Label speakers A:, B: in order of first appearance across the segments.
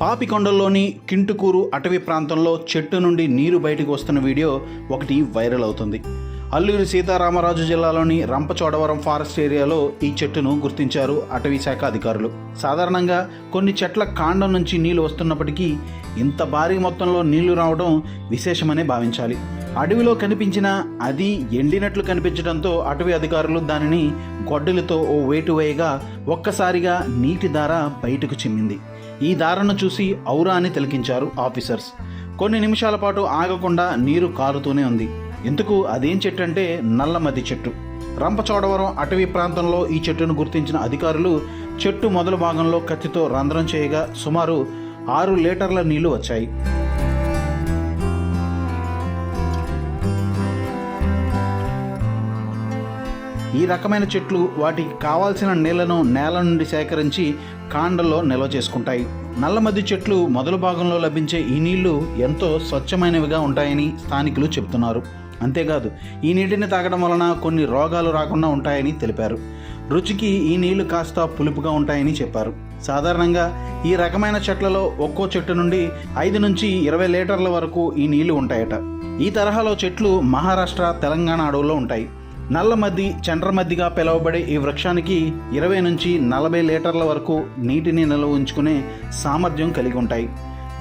A: పాపికొండల్లోని కింటుకూరు అటవీ ప్రాంతంలో చెట్టు నుండి నీరు బయటకు వస్తున్న వీడియో ఒకటి వైరల్ అవుతుంది. అల్లూరి సీతారామరాజు జిల్లాలోని రంపచోడవరం ఫారెస్ట్ ఏరియాలో ఈ చెట్టును గుర్తించారు అటవీ శాఖ అధికారులు. సాధారణంగా కొన్ని చెట్ల కాండం నుంచి నీళ్ళు వస్తున్నప్పటికీ ఇంత భారీ మొత్తంలో నీళ్ళు రావడం విశేషమనే భావించాలి. అడవిలో కనిపించిన అది ఎండినట్లు కనిపించడంతో అటవీ అధికారులు దానిని గొడ్డలితో ఓ వేటు వేయగా ఒక్కసారిగా నీటి దార బయటకు చిమ్మింది. ఈ దారను చూసి ఔరా అని తిలకించారు ఆఫీసర్స్. కొన్ని నిమిషాల పాటు ఆగకుండా నీరు కారుతూనే ఉంది. ఎందుకు? అదేం చెట్టు అంటే నల్లమద్ది చెట్టు. రంపచోడవరం అటవీ ప్రాంతంలో ఈ చెట్టును గుర్తించిన అధికారులు చెట్టు మొదలు భాగంలో కత్తితో రంధ్రం చేయగా సుమారు ఆరు లీటర్ల నీళ్ళు వచ్చాయి. ఈ రకమైన చెట్లు వాటికి కావాల్సిన నీళ్ళను నేల నుండి సేకరించి కాండల్లో నిల్వ చేసుకుంటాయి. నల్లమద్ది చెట్లు మొదలు భాగంలో లభించే ఈ నీళ్ళు ఎంతో స్వచ్ఛమైనవిగా ఉంటాయని స్థానికులు చెబుతున్నారు. అంతేకాదు ఈ నీటిని తాగడం వలన కొన్ని రోగాలు రాకుండా ఉంటాయని తెలిపారు. రుచికి ఈ నీళ్ళు కాస్త పులుపుగా ఉంటాయని చెప్పారు. సాధారణంగా ఈ రకమైన చెట్లలో ఒక్కో చెట్టు నుండి ఐదు నుంచి ఇరవై లీటర్ల వరకు ఈ నీళ్ళు ఉంటాయట. ఈ తరహాలో చెట్లు మహారాష్ట్ర తెలంగాణ అడవుల్లో ఉంటాయి. నల్లమద్ది చండ్రమద్దిగా పిలువబడే ఈ వృక్షానికి ఇరవై నుంచి నలభై లీటర్ల వరకు నీటిని నిల్వ ఉంచుకునే సామర్థ్యం కలిగి ఉంటాయి.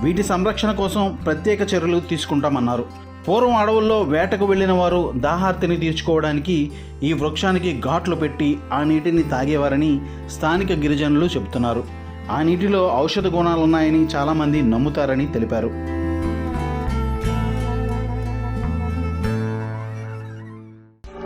A: వీటి సంరక్షణ కోసం ప్రత్యేక చర్యలు తీసుకుంటామన్నారు. పూర్వం అడవుల్లో వేటకు వెళ్ళిన వారు దాహార్తిని తీర్చుకోవడానికి ఈ వృక్షానికి ఘాట్లు పెట్టి ఆ నీటిని తాగేవారని స్థానిక గిరిజనులు చెబుతున్నారు. ఆ నీటిలో ఔషధ గుణాలున్నాయని చాలామంది నమ్ముతారని తెలిపారు.